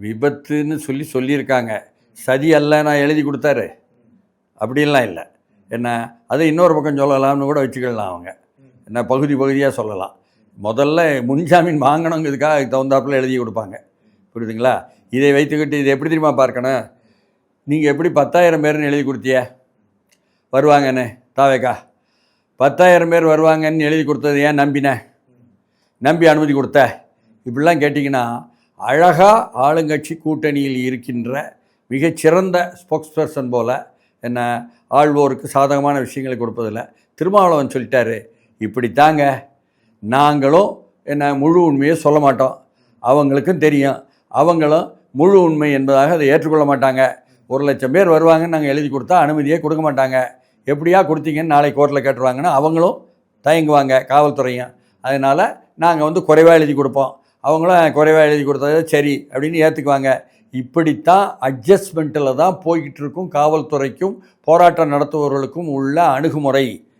விபத்துன்னு சொல்லி சொல்லியிருக்காங்க. சதி அல்ல நான் எழுதி கொடுத்தாரு. அப்படின்லாம் இல்லை. என்ன அதை இன்னொரு பக்கம் சொல்லலாம்னு கூட வச்சுக்கலாம் அவங்க. என்ன பகுதி பகுதியாக சொல்லலாம். முதல்ல முன்ஜாமீன் வாங்கணுங்கிறதுக்காக அதுக்கு தகுந்தாப்பில் எழுதி கொடுப்பாங்க. புரியுதுங்களா? இதை வைத்துக்கிட்டு இதை எப்படி தெரியுமா பார்க்கணும்? நீங்கள் எப்படி பத்தாயிரம் பேர்னு எழுதி கொடுத்திய? வருவாங்கன்னு தாவேக்கா. பத்தாயிரம் பேர் வருவாங்கன்னு எழுதி கொடுத்தது ஏன் நம்பினேன் நம்பி அனுமதி கொடுத்த? இப்படிலாம் கேட்டிங்கன்னா அழகாக ஆளுங்கட்சி கூட்டணியில் இருக்கின்ற மிகச்சிறந்த ஸ்போக்ஸ் பர்சன் போல் என்ன ஆள்வோருக்கு சாதகமான விஷயங்களை கொடுப்பதில்ல. திருமாவளவன் சொல்லிட்டாரு இப்படித்தாங்க. நாங்களும் என்ன முழு உண்மையை சொல்ல மாட்டோம். அவங்களுக்கும் தெரியும். அவங்களும் முழு உண்மை என்பதாக அதை ஏற்றுக்கொள்ள மாட்டாங்க. ஒரு லட்சம் பேர் வருவாங்கன்னு நாங்கள் எழுதி கொடுத்தா அனுமதியே கொடுக்க மாட்டாங்க. எப்படியா கொடுத்தீங்கன்னு நாளை கோர்ட்டில் கேட்டுருவாங்கன்னா அவங்களும் தயங்குவாங்க காவல்துறையும். அதனால் நாங்கள் வந்து குறைவாக எழுதி கொடுப்போம். அவங்களும் குறைவாக எழுதி கொடுத்தது சரி அப்படின்னு ஏற்றுக்குவாங்க இப்படித்தான் அட்ஜஸ்ட்மெண்ட்டில் தான் போய்கிட்டு இருக்கும். காவல்துறைக்கும் போராட்டம் நடத்துபவர்களுக்கும் உள்ள அணுகுமுறை.